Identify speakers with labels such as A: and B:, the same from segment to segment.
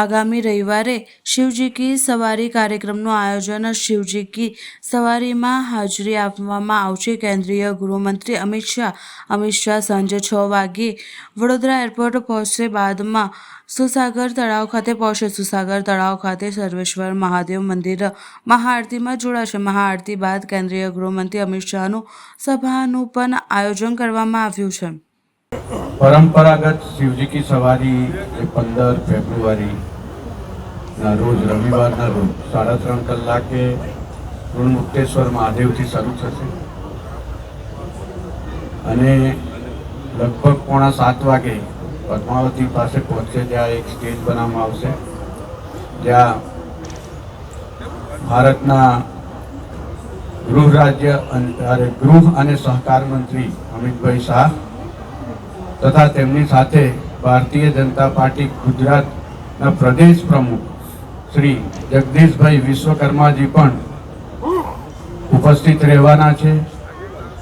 A: આગામી રવિવારે શિવજી કી સવારી કાર્યક્રમનું આયોજન શિવજી કી સવારીમાં હાજરી આપવામાં આવશે. કેન્દ્રીય ગૃહમંત્રી અમિત શાહ અમિત શાહ સાંજે છ વાગ્યે વડોદરા એરપોર્ટ પહોંચશે. બાદમાં સુસાગર તળાવ ખાતે પહોંચશે. સુસાગર તળાવ ખાતે સર્વેશ્વર મહાદેવ મંદિર મહાઆરતીમાં જોડાશે. મહાઆરતી બાદ કેન્દ્રીય ગૃહમંત્રી અમિત શાહનું સભાનું પણ આયોજન કરવામાં આવ્યું છે.
B: પરંપરાગત શિવજી કી સવારી એ પંદર ફેબ્રુઆરી ના રોજ, રવિવારના રોજ સાડા ત્રણ કલાકે ઋણમુક્તેશ્વર મહાદેવથી શરૂ થશે. અને લગભગ પોણા સાત વાગે પદ્માવતી પાસે પહોંચશે ત્યાં એક સ્ટેજ બનાવવામાં આવશે. જ્યાં ભારતના ગૃહ રાજ્ય અને ગૃહ અને સહકાર મંત્રી અમિતભાઈ શાહ તથા તેમની સાથે ભારતીય જનતા પાર્ટી ગુજરાતના પ્રદેશ પ્રમુખ શ્રી જગદીશભાઈ વિશ્વકર્માજી પણ ઉપસ્થિત રહેવાના છે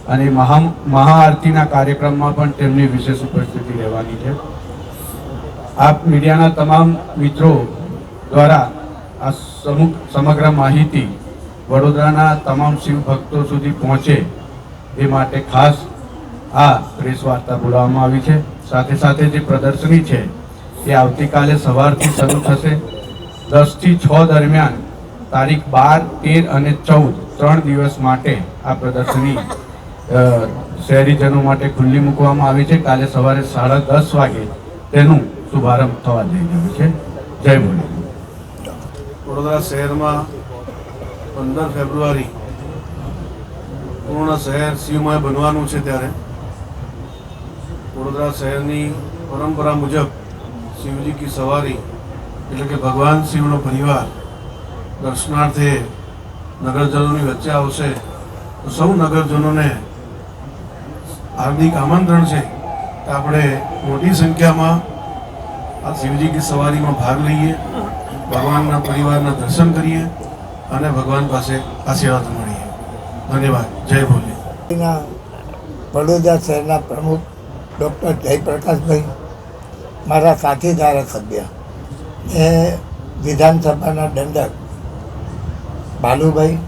B: અને મહા મહાઆરતીના કાર્યક્રમમાં પણ તેમની વિશેષ ઉપસ્થિતિ રહેવાની છે. આપ મીડિયાના તમામ મિત્રો દ્વારા આ સમુખ સમગ્ર માહિતી વડોદરાના તમામ શિવ ભક્તો સુધી પહોંચે એ માટે ખાસ આ પ્રેસ વાર્તા બોલાવવામાં આવી છે. સાથે સાથે જે પ્રદર્શની છે, એ આવતીકાલે સવારથી શરૂ થશે. દસથી છ દરમિયાન તારીખ બાર, તેર અને ચૌદ, ત્રણ દિવસ માટે આ પ્રદર્શની શહેરીજનો માટે ખુલ્લી મૂકવામાં આવી છે. કાલે સવારે સાડા દસ વાગે તેનું શુભારંભ થવા જઈ રહ્યો છે. જય બોલે
C: વડોદરા શહેરમાં પંદર ફેબ્રુઆરી પૂર્ણ શહેર શિવમય બનવાનું છે ત્યારે. વડોદરા શહેરની પરંપરા મુજબ શિવજી કી સવારી એટલે કે ભગવાન શિવનો પરિવાર દર્શનાર્થે નગરજનોની વચ્ચે આવશે. તો સૌ નગરજનોને હાર્દિક આમંત્રણ છે કે આપણે મોટી સંખ્યામાં આ શિવજી કી સવારીમાં ભાગ લઈએ, ભગવાનના પરિવારના દર્શન કરીએ અને ભગવાન પાસે આશીર્વાદ મળીએ. ધન્યવાદ. જય ભોલે.
D: વડોદરા શહેરના પ્રમુખ ડૉક્ટર જયપ્રકાશભાઈ મારા સાથી ધારાસભ્ય એ વિધાનસભાના દંડક બાલુભાઈ,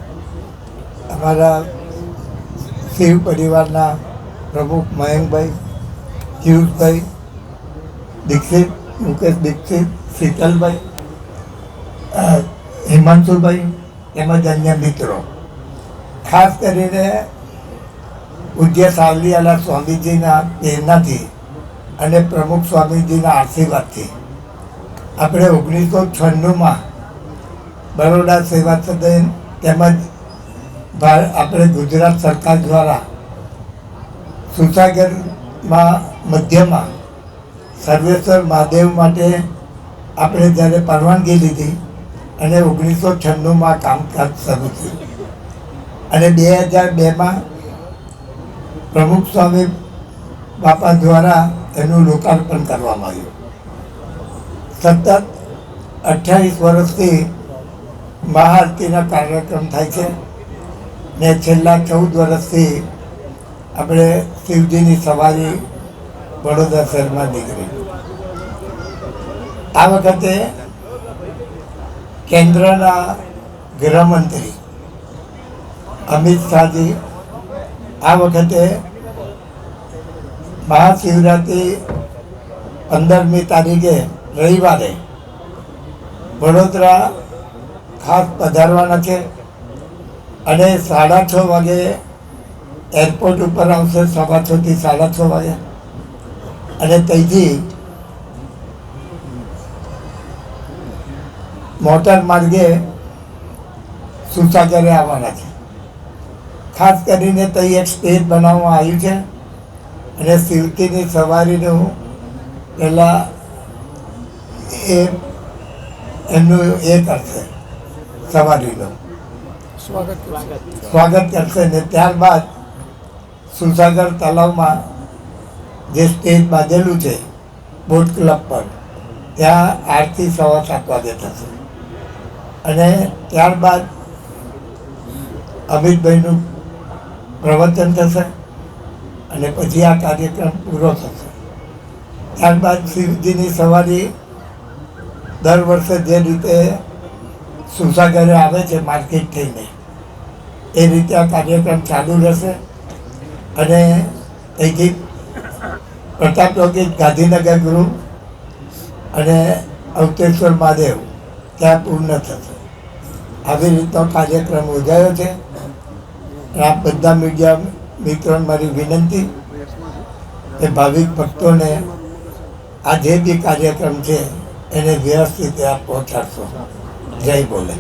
D: અમારા શિવ પરિવારના પ્રમુખ મયંકભાઈ, પિયુષભાઈ, દીક્ષિત, મુકેશ દીક્ષિત, શીતલભાઈ હિમાંશુભાઈ, તેમજ અન્ય મિત્રો. ખાસ કરીને પૂજ્ય સાવલીવાલા સ્વામીજીના પ્રેરણાથી અને પ્રમુખ સ્વામીજીના આશીર્વાદથી. આપણે ઓગણીસો છન્નુંમાં બરોડા સેવા સદન તેમજ આપણે ગુજરાત સરકાર દ્વારા સુસાગરમાં મધ્યમાં સર્વેશ્વર મહાદેવ માટે આપણે જ્યારે પરવાનગી લીધી અને ઓગણીસો છન્નુંમાં કામકાજ શરૂ થયું. અને બે હજાર બેમાં પ્રમુખ સ્વામી બાપા દ્વારા એનું લોકાર્પણ કરવામાં આવ્યું. સતત અઠ્યાવીસ વર્ષથી મહાઆરતીના કાર્યક્રમ થાય છે ને છેલ્લા ચૌદ વર્ષથી આપણે શિવજીની સવારી વડોદરા શહેરમાં નીકળી. આ વખતે કેન્દ્રના ગૃહમંત્રી અમિત શાહજી આ વખતે મહાશિવરાત્રિ પંદરમી તારીખે રવિવારે વડોદરા ખાસ પધારવાના છે અને સાડા છ વાગે એરપોર્ટ ઉપર આવશે, સવા છથી સાડા છ વાગે. અને ત્યાંથી મોટર માર્ગે સુસાગરે આવવાના છે. ખાસ કરીને ત્યાં એક સ્ટેજ બનાવવામાં આવ્યું છે. અને શિવતીની સવારીને હું પહેલાં એ એમનું એ કરશે સવારીનું. સ્વાગત કરશે. ને ત્યારબાદ સુસાગર તલાવમાં જે સ્ટેજ બાંધેલું છે બોટ ક્લબ પર ત્યાં આરતી સવા સાત વાગે થશે. અને ત્યારબાદ અમિતભાઈનું પ્રવચન થશે અને પછી આ કાર્યક્રમ પૂરો થશે. ત્યારબાદ શિવજીની સવારી દર વર્ષે જે રીતે સુસાગરે આવે છે, માર્કેટ થઈને, એ રીતે આ કાર્યક્રમ ચાલુ રહેશે. અને અહીંથી પ્રતાપ ટોકીજ ગાંધીનગર ગૃહ અને અવતેશ્વર મહાદેવ ત્યાં પૂર્ણ થશે. આવી રીતનો કાર્યક્રમ યોજાયો છે. આ બધા મીડિયા મિત્રોને મારી વિનંતી કે ભાવિક ભક્તોને આ જે બી કાર્યક્રમ છે એને વ્યવસ્થિત આપ પહોંચાડશો. જય બોલે.